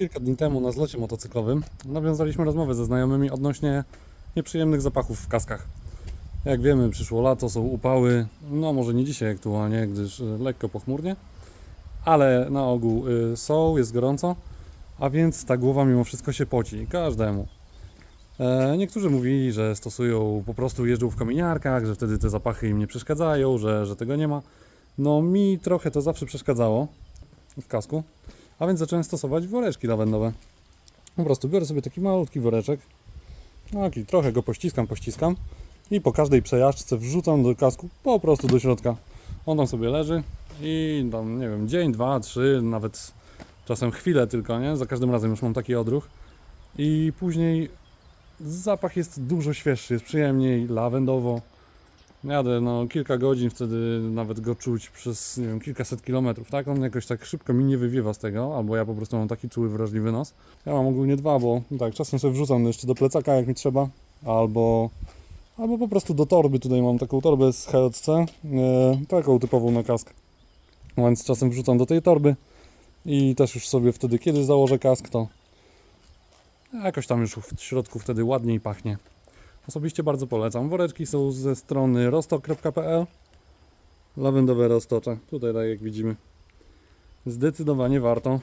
Kilka dni temu na zlocie motocyklowym nawiązaliśmy rozmowę ze znajomymi odnośnie nieprzyjemnych zapachów w kaskach. Jak wiemy, przyszło lato, są upały, no może nie dzisiaj aktualnie, gdyż y, lekko pochmurnie, ale na ogół y, są, jest gorąco, a więc ta głowa mimo wszystko się poci, każdemu. E, Niektórzy mówili, że stosują, po prostu jeżdżą w kominiarkach, że wtedy te zapachy im nie przeszkadzają, że, że tego nie ma. No mi trochę to zawsze przeszkadzało w kasku, a więc zacząłem stosować woreczki lawendowe. Po prostu biorę sobie taki malutki woreczek, taki trochę go pościskam, pościskam i po każdej przejażdżce wrzucam do kasku po prostu do środka. On tam sobie leży i tam, nie wiem, dzień, dwa, trzy, nawet czasem chwilę tylko, nie? Za każdym razem już mam taki odruch i później zapach jest dużo świeższy, jest przyjemniej, lawendowo. Jadę no kilka godzin, wtedy nawet go czuć przez nie wiem, kilkaset kilometrów, tak? On jakoś tak szybko mi nie wywiewa z tego, albo ja po prostu mam taki czuły, wrażliwy nos. Ja mam ogólnie dwa, bo tak, czasem sobie wrzucam jeszcze do plecaka jak mi trzeba, albo, albo po prostu do torby. Tutaj mam taką torbę z HLC, e, taką typową na kask. Więc czasem wrzucam do tej torby i też już sobie wtedy, kiedy założę kask, to jakoś tam już w środku wtedy ładniej pachnie. Osobiście bardzo polecam. Woreczki są ze strony rostok.pl. Lawendowe roztocze. Tutaj tak jak widzimy. Zdecydowanie warto.